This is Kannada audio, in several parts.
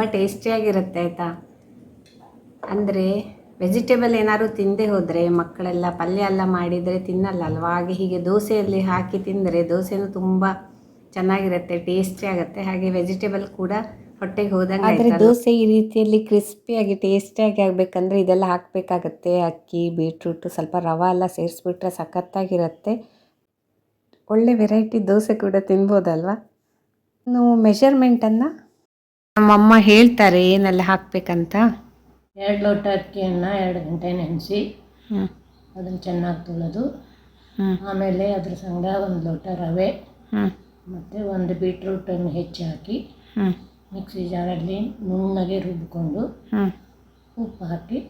ತುಂಬ ಟೇಸ್ಟಿಯಾಗಿರುತ್ತೆ ಆಯಿತಾ? ಅಂದರೆ ವೆಜಿಟೇಬಲ್ ಏನಾದ್ರು ತಿಂದೇ ಹೋದರೆ ಮಕ್ಕಳೆಲ್ಲ ಪಲ್ಯ ಎಲ್ಲ ಮಾಡಿದರೆ ತಿನ್ನಲ್ಲ ಅಲ್ವಾ? ಹಾಗೆ ಹೀಗೆ ದೋಸೆಯಲ್ಲಿ ಹಾಕಿ ತಿಂದರೆ ದೋಸೆನೂ ತುಂಬ ಚೆನ್ನಾಗಿರುತ್ತೆ ಟೇಸ್ಟಿ ಆಗುತ್ತೆ. ಹಾಗೆ ವೆಜಿಟೇಬಲ್ ಕೂಡ ಹೊಟ್ಟೆಗೆ ಹೋದಂಗೆ ಆದರೆ ದೋಸೆ ಈ ರೀತಿಯಲ್ಲಿ ಕ್ರಿಸ್ಪಿಯಾಗಿ ಟೇಸ್ಟಿಯಾಗಿ ಆಗಬೇಕಂದ್ರೆ ಇದೆಲ್ಲ ಹಾಕಬೇಕಾಗತ್ತೆ. ಅಕ್ಕಿ ಬೀಟ್ರೂಟು ಸ್ವಲ್ಪ ರವೆ ಎಲ್ಲ ಸೇರಿಸ್ಬಿಟ್ರೆ ಸಖತ್ತಾಗಿರುತ್ತೆ. ಒಳ್ಳೆ ವೆರೈಟಿ ದೋಸೆ ಕೂಡ ತಿನ್ಬೋದಲ್ವಾ? ಇನ್ನು ಮೆಷರ್ಮೆಂಟನ್ನು ನಮ್ಮಮ್ಮ ಹೇಳ್ತಾರೆ ಏನೆಲ್ಲ ಹಾಕ್ಬೇಕಂತ? ಎರಡು ಲೋಟ ಅಕ್ಕಿಯನ್ನು ಎರಡು ಗಂಟೆ ನೆನೆಸಿ ಅದನ್ನು ಚೆನ್ನಾಗಿ ತೊಳೆದು ಆಮೇಲೆ ಅದ್ರ ಸಂಗ ಒಂದು ಲೋಟ ರವೆ ಮತ್ತು ಒಂದು ಬೀಟ್ರೂಟನ್ನು ಹೆಚ್ಚಿ ಹಾಕಿ ಮಿಕ್ಸಿ ಜಾರಲ್ಲಿ ನುಣ್ಣಗೆ ರುಬ್ಬಿಕೊಂಡು ಉಪ್ಪು ಹಾಕಿ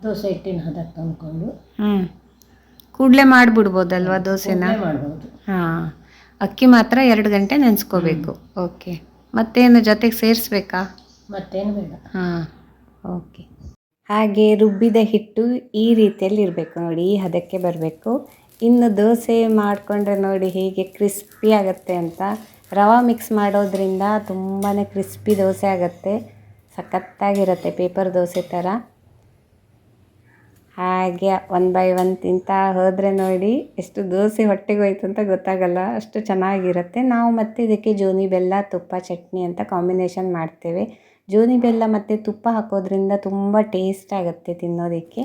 ದೋಸೆ ಹಿಟ್ಟಿನ ಹದಕ್ಕೆ ತಂದ್ಕೊಂಡು. ಹ್ಞೂ ಕೂಡಲೇ ಮಾಡಿಬಿಡ್ಬೋದಲ್ವಾ ದೋಸೆನ? ಮಾಡ್ಬೋದು. ಹಾಂ. ಅಕ್ಕಿ ಮಾತ್ರ ಎರಡು ಗಂಟೆ ನೆನೆಸ್ಕೋಬೇಕು. ಓಕೆ. ಮತ್ತೇನು ಜೊತೆಗೆ ಸೇರಿಸ್ಬೇಕಾ? ಮತ್ತೇನು ಬೇಡ. ಹಾಂ ಓಕೆ. ಹಾಗೆ ರುಬ್ಬಿದ ಹಿಟ್ಟು ಈ ರೀತಿಯಲ್ಲಿ ಇರಬೇಕು ನೋಡಿ ಈ ಹದಕ್ಕೆ ಬರಬೇಕು. ಇನ್ನು ದೋಸೆ ಮಾಡಿಕೊಂಡ್ರೆ ನೋಡಿ ಹೇಗೆ ಕ್ರಿಸ್ಪಿ ಆಗುತ್ತೆ ಅಂತ. ರವೆ ಮಿಕ್ಸ್ ಮಾಡೋದ್ರಿಂದ ತುಂಬಾ ಕ್ರಿಸ್ಪಿ ದೋಸೆ ಆಗುತ್ತೆ. ಸಖತ್ತಾಗಿರುತ್ತೆ ಪೇಪರ್ ದೋಸೆ ಥರ. ಹಾಗೆ ಒನ್ ಬೈ ಒನ್ ತಿಂತಾ ಹೋದರೆ ನೋಡಿ ಎಷ್ಟು ದೋಸೆ ಹೊಟ್ಟೆಗೆ ಹೋಯ್ತು ಅಂತ ಗೊತ್ತಾಗಲ್ಲ, ಅಷ್ಟು ಚೆನ್ನಾಗಿರುತ್ತೆ. ನಾವು ಮತ್ತೆ ಇದಕ್ಕೆ ಜೋನಿ ಬೆಲ್ಲ, ತುಪ್ಪ, ಚಟ್ನಿ ಅಂತ ಕಾಂಬಿನೇಷನ್ ಮಾಡ್ತೇವೆ. ಜೋನಿ ಬೆಲ್ಲ ಮತ್ತು ತುಪ್ಪ ಹಾಕೋದ್ರಿಂದ ತುಂಬ ಟೇಸ್ಟ್ ಆಗುತ್ತೆ ತಿನ್ನೋದಕ್ಕೆ.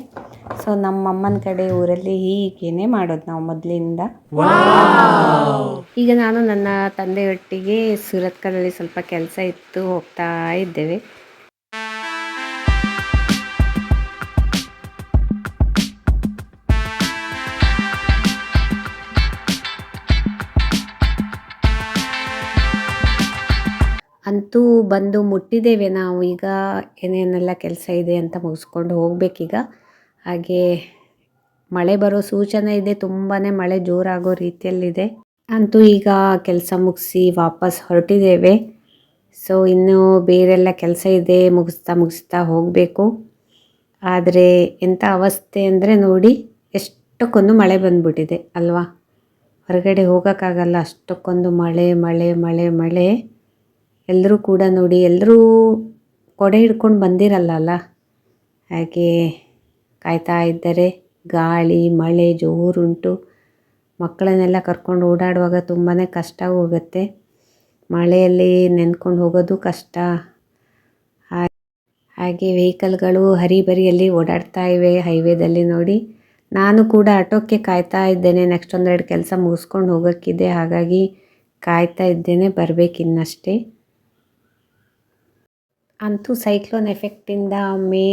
ಸೊ ನಮ್ಮ ಅಮ್ಮನ ಕಡೆ ಊರಲ್ಲಿ ಹೀಗೇನೆ ಮಾಡೋದು ನಾವು ಮೊದಲಿಂದ. ಈಗ ನಾನು ನನ್ನ ತಂದೆಯೊಟ್ಟಿಗೆ ಸುರತ್ಕಲಲ್ಲಿ ಸ್ವಲ್ಪ ಕೆಲಸ ಇತ್ತು, ಹೋಗ್ತಾ ಇದ್ದೇವೆ. ಅಂತೂ ಬಂದು ಮುಟ್ಟಿದ್ದೇವೆ ನಾವು. ಈಗ ಏನೇನೆಲ್ಲ ಕೆಲಸ ಇದೆ ಅಂತ ಮುಗಿಸ್ಕೊಂಡು ಹೋಗಬೇಕೀಗ. ಹಾಗೆ ಮಳೆ ಬರೋ ಸೂಚನೆ ಇದೆ. ತುಂಬಾ ಮಳೆ ಜೋರಾಗೋ ರೀತಿಯಲ್ಲಿದೆ. ಅಂತೂ ಈಗ ಕೆಲಸ ಮುಗಿಸಿ ವಾಪಸ್ ಹೊರಟಿದ್ದೇವೆ. ಸೊ ಇನ್ನೂ ಬೇರೆಲ್ಲ ಕೆಲಸ ಇದೆ. ಮುಗಿಸ್ತಾ ಮುಗಿಸ್ತಾ ಹೋಗಬೇಕು. ಆದರೆ ಎಂಥ ಅವಸ್ಥೆ ಅಂದರೆ ನೋಡಿ, ಎಷ್ಟಕ್ಕೊಂದು ಮಳೆ ಬಂದ್ಬಿಟ್ಟಿದೆ ಅಲ್ವಾ? ಹೊರಗಡೆ ಹೋಗೋಕ್ಕಾಗಲ್ಲ. ಅಷ್ಟಕ್ಕೊಂದು ಮಳೆ ಮಳೆ ಮಳೆ ಮಳೆ. ಎಲ್ಲರೂ ಕೂಡ ನೋಡಿ ಎಲ್ಲರೂ ಕೊಡೆ ಹಿಡ್ಕೊಂಡು ಬಂದಿರಲ್ಲ ಅಲ್ಲ ಹಾಗೆ ಕಾಯ್ತಾ ಇದ್ದಾರೆ ಗಾಳಿ, ಮಳೆ, ಜೋರುಂಟು. ಮಕ್ಕಳನ್ನೆಲ್ಲ ಕರ್ಕೊಂಡು ಓಡಾಡುವಾಗ ತುಂಬಾ ಕಷ್ಟ ಹೋಗುತ್ತೆ. ಮಳೆಯಲ್ಲಿ ನೆನ್ಕೊಂಡು ಹೋಗೋದು ಕಷ್ಟ. ಹಾಗೆ ವೆಹಿಕಲ್ಗಳು ಹರಿಬರಿಯಲ್ಲಿ ಓಡಾಡ್ತಾ ಇವೆ ಹೈವೇದಲ್ಲಿ ನೋಡಿ. ನಾನು ಕೂಡ ಆಟೋಕ್ಕೆ ಕಾಯ್ತಾ ಇದ್ದೇನೆ. ನೆಕ್ಸ್ಟ್ ಒಂದೆರಡು ಕೆಲಸ ಮುಗಿಸ್ಕೊಂಡು ಹೋಗೋಕ್ಕಿದೆ. ಹಾಗಾಗಿ ಕಾಯ್ತಾ ಇದ್ದೇನೆ, ಬರಬೇಕಿನ್ನಷ್ಟೇ. ಅಂತೂ ಸೈಕ್ಲೋನ್ ಎಫೆಕ್ಟಿಂದ ಮೇ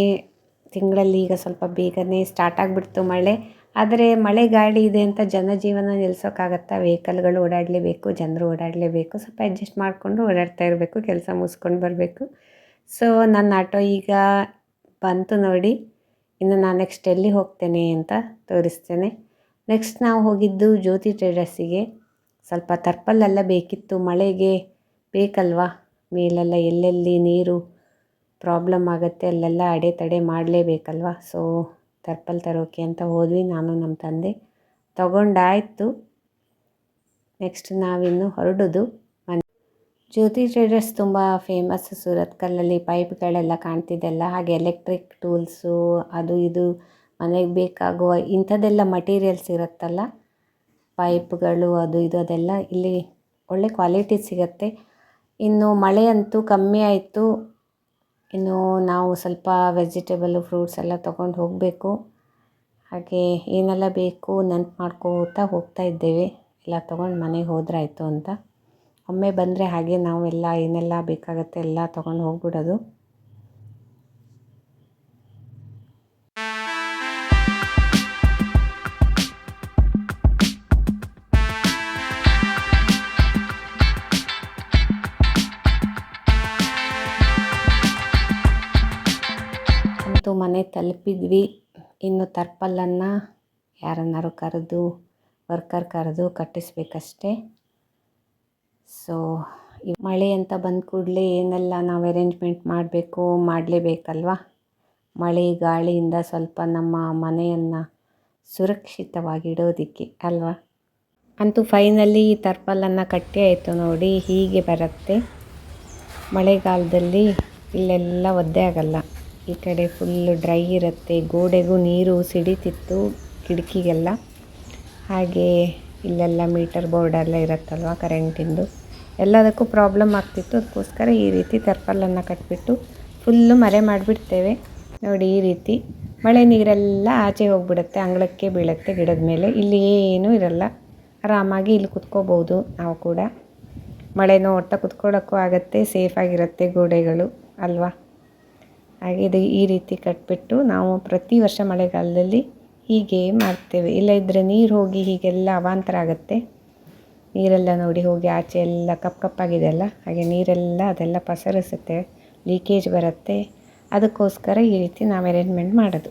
ತಿಂಗಳಲ್ಲಿ ಈಗ ಸ್ವಲ್ಪ ಬೇಗನೆ ಸ್ಟಾರ್ಟ್ ಆಗಿಬಿಡ್ತು ಮಳೆ. ಆದರೆ ಮಳೆ ಗಾಳಿ ಇದೆ ಅಂತ ಜನಜೀವನ ನಿಲ್ಸೋಕ್ಕಾಗತ್ತಾ ವೆಹಿಕಲ್ಗಳು ಓಡಾಡಲೇಬೇಕು, ಜನರು ಓಡಾಡಲೇಬೇಕು, ಸ್ವಲ್ಪ ಅಡ್ಜಸ್ಟ್ ಮಾಡಿಕೊಂಡು ಓಡಾಡ್ತಾ ಇರಬೇಕು, ಕೆಲಸ ಮುಗಿಸ್ಕೊಂಡು ಬರಬೇಕು. ಸೊ ನನ್ನ ಆಟೋ ಈಗ ಬಂತು ನೋಡಿ, ಇನ್ನು ನಾನು ನೆಕ್ಸ್ಟ್ ಎಲ್ಲಿ ಹೋಗ್ತೇನೆ ಅಂತ ತೋರಿಸ್ತೇನೆ. ನೆಕ್ಸ್ಟ್ ನಾವು ಹೋಗಿದ್ದು ಜ್ಯೋತಿ ಟ್ರೇಡರ್ಸಿಗೆ ಸ್ವಲ್ಪ ತರ್ಪಲ್ಲೆಲ್ಲ ಬೇಕಿತ್ತು, ಮಳೆಗೆ ಬೇಕಲ್ವಾ? ಮೇಲೆಲ್ಲ ಎಲ್ಲೆಲ್ಲಿ ನೀರು ಪ್ರಾಬ್ಲಮ್ ಆಗುತ್ತೆ, ಅಲ್ಲೆಲ್ಲ ಅಡೆತಡೆ ಮಾಡಲೇಬೇಕಲ್ವ? ಸೊ ತರ್ಪಲ್ ತರೋಕೆ ಅಂತ ಹೋದ್ವಿ, ನಾನು ನಮ್ಮ ತಂದೆ. ತಗೊಂಡಾಯಿತು. ನೆಕ್ಸ್ಟ್ ನಾವಿನ್ನು ಹೊರಡೋದು. ಮನೆ ಜ್ಯೋತಿ ಟ್ರೇಡರ್ಸ್ ತುಂಬ ಫೇಮಸ್ ಸೂರತ್ಕಲ್ಲಲ್ಲಿ ಪೈಪ್ಗಳೆಲ್ಲ ಕಾಣ್ತಿದ್ದೆಲ್ಲ, ಹಾಗೆ ಎಲೆಕ್ಟ್ರಿಕ್ ಟೂಲ್ಸು ಅದು ಇದು, ಮನೆಗೆ ಬೇಕಾಗುವ ಇಂಥದ್ದೆಲ್ಲ ಮಟೀರಿಯಲ್ಸ್ ಇರುತ್ತಲ್ಲ? ಪೈಪ್ಗಳು ಅದು ಇದು, ಅದೆಲ್ಲ ಇಲ್ಲಿ ಒಳ್ಳೆ ಕ್ವಾಲಿಟಿ ಸಿಗುತ್ತೆ. ಇನ್ನು ಮಳೆ ಅಂತೂ ಕಮ್ಮಿ ಆಯಿತು. ಇನ್ನು ನಾವು ಸ್ವಲ್ಪ ವೆಜಿಟೇಬಲ್ಲು ಫ್ರೂಟ್ಸ್ ಎಲ್ಲ ತೊಗೊಂಡು ಹೋಗಬೇಕು. ಹಾಗೆ ಏನೆಲ್ಲ ಬೇಕು ನೆನ್ಪು ಮಾಡ್ಕೋತಾ ಹೋಗ್ತಾ ಇದ್ದೇವೆ. ಎಲ್ಲ ತೊಗೊಂಡು ಮನೆಗೆ ಹೋದ್ರಾಯಿತು ಅಂತ. ಒಮ್ಮೆ ಬಂದರೆ ಹಾಗೆ ನಾವೆಲ್ಲ ಏನೆಲ್ಲ ಬೇಕಾಗುತ್ತೆ ಎಲ್ಲ ತೊಗೊಂಡು ಹೋಗ್ಬಿಡೋದು. ಮನೆ ತಲುಪಿದ್ವಿ. ಇನ್ನು ತರ್ಪಲನ್ನು ಯಾರನ್ನಾರು ಕರೆದು, ವರ್ಕರ್ ಕರೆದು ಕಟ್ಟಿಸ್ಬೇಕಷ್ಟೆ. ಸೊ ಮಳೆ ಅಂತ ಬಂದ ಕೂಡಲೇ ಏನೆಲ್ಲ ನಾವು ಅರೇಂಜ್ಮೆಂಟ್ ಮಾಡಬೇಕು, ಮಾಡಲೇಬೇಕಲ್ವ? ಮಳೆ ಗಾಳಿಯಿಂದ ಸ್ವಲ್ಪ ನಮ್ಮ ಮನೆಯನ್ನು ಸುರಕ್ಷಿತವಾಗಿಡೋದಕ್ಕೆ ಅಲ್ವಾ? ಅಂತೂ ಫೈನಲಿ ಈ ತರ್ಪಲನ್ನು ಕಟ್ಟಿ ಆಯಿತು ನೋಡಿ, ಹೀಗೆ ಬರುತ್ತೆ. ಮಳೆಗಾಲದಲ್ಲಿ ಇಲ್ಲೆಲ್ಲ ಒದ್ದೆ ಆಗಲ್ಲ. ಈ ಕಡೆ ಫುಲ್ಲು ಡ್ರೈ ಇರುತ್ತೆ. ಗೋಡೆಗೂ ನೀರು ಸಿಡಿತಿತ್ತು ಕಿಟಕಿಗೆಲ್ಲ. ಹಾಗೆ ಇಲ್ಲೆಲ್ಲ ಮೀಟರ್ ಬೋರ್ಡ್ ಎಲ್ಲ ಇರುತ್ತಲ್ವ ಕರೆಂಟಿಂದು. ಎಲ್ಲದಕ್ಕೂ ಪ್ರಾಬ್ಲಮ್ ಆಗ್ತಿತ್ತು. ಅದಕ್ಕೋಸ್ಕರ ಈ ರೀತಿ ತರ್ಪಲನ್ನು ಕಟ್ಬಿಟ್ಟು ಫುಲ್ಲು ಮರೆ ಮಾಡಿಬಿಡ್ತೇವೆ. ನೋಡಿ ಈ ರೀತಿ. ಮಳೆ ನೀರೆಲ್ಲ ಆಚೆ ಹೋಗ್ಬಿಡುತ್ತೆ. ಅಂಗಳಕ್ಕೆ ಬೀಳುತ್ತೆ ಗಿಡದ ಮೇಲೆ. ಇಲ್ಲಿ ಏನೂ ಇರಲ್ಲ. ಆರಾಮಾಗಿ ಇಲ್ಲಿ ಕುತ್ಕೋಬೋದು ನಾವು ಕೂಡ. ಮಳೆ ನೋಡ್ತಾ ಕುತ್ಕೊಳ್ಳೋಕ್ಕೂ ಆಗುತ್ತೆ. ಸೇಫಾಗಿರುತ್ತೆ ಗೋಡೆಗಳು. ಅಲ್ವಾ? ಹಾಗೆ ಇದು ಈ ರೀತಿ ಕಟ್ಬಿಟ್ಟು ನಾವು ಪ್ರತಿ ವರ್ಷ ಮಳೆಗಾಲದಲ್ಲಿ ಹೀಗೆ ಮಾಡ್ತೇವೆ. ಇಲ್ಲ ಇದ್ದರೆ ನೀರು ಹೋಗಿ ಹೀಗೆಲ್ಲ ಅವಾಂತರ ಆಗುತ್ತೆ. ನೀರೆಲ್ಲ ನೋಡಿ ಹೋಗಿ ಆಚೆ ಎಲ್ಲ ಕಪ್ ಕಪ್ಪಾಗಿದೆ ಅಲ್ಲ? ಹಾಗೆ ನೀರೆಲ್ಲ ಅದೆಲ್ಲ ಪಸರಿಸುತ್ತೆ ಲೀಕೇಜ್ ಬರುತ್ತೆ. ಅದಕ್ಕೋಸ್ಕರ ಈ ರೀತಿ ನಾವು ಅರೇಂಜ್ಮೆಂಟ್ ಮಾಡೋದು.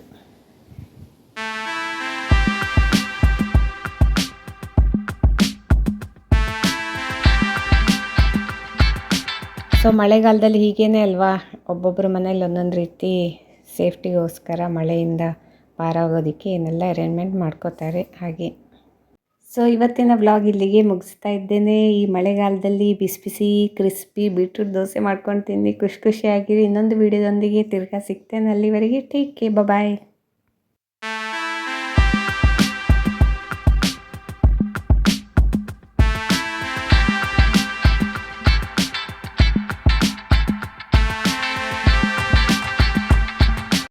ಸೊ ಮಳೆಗಾಲದಲ್ಲಿ ಹೀಗೇನೆ ಅಲ್ವಾ? ಒಬ್ಬೊಬ್ಬರ ಮನೇಲಿ ಒಂದೊಂದು ರೀತಿ ಸೇಫ್ಟಿಗೋಸ್ಕರ ಮಳೆಯಿಂದ ಪಾರಾಗೋದಕ್ಕೆ ಏನೆಲ್ಲ ಅರೇಂಜ್ಮೆಂಟ್ ಮಾಡ್ಕೋತಾರೆ ಹಾಗೆ. ಸೊ, ಇವತ್ತಿನ ವ್ಲಾಗ್ ಇಲ್ಲಿಗೆ ಮುಗಿಸ್ತಾ ಇದ್ದೇನೆ. ಈ ಮಳೆಗಾಲದಲ್ಲಿ ಬಿಸಿ ಬಿಸಿ, ಕ್ರಿಸ್ಪಿ ಬೀಟ್ರೂಟ್ ದೋಸೆ ಮಾಡ್ಕೊಂಡು ತಿಂದು ಖುಷಿ ಖುಷಿಯಾಗಿರಿ. ಇನ್ನೊಂದು ವೀಡಿಯೋದೊಂದಿಗೆ ತಿರ್ಗಾ ಸಿಗ್ತೇನೆ ಅಲ್ಲಿವರೆಗೆ. ಟೇಕ್ ಕೇ ಬಾಯ್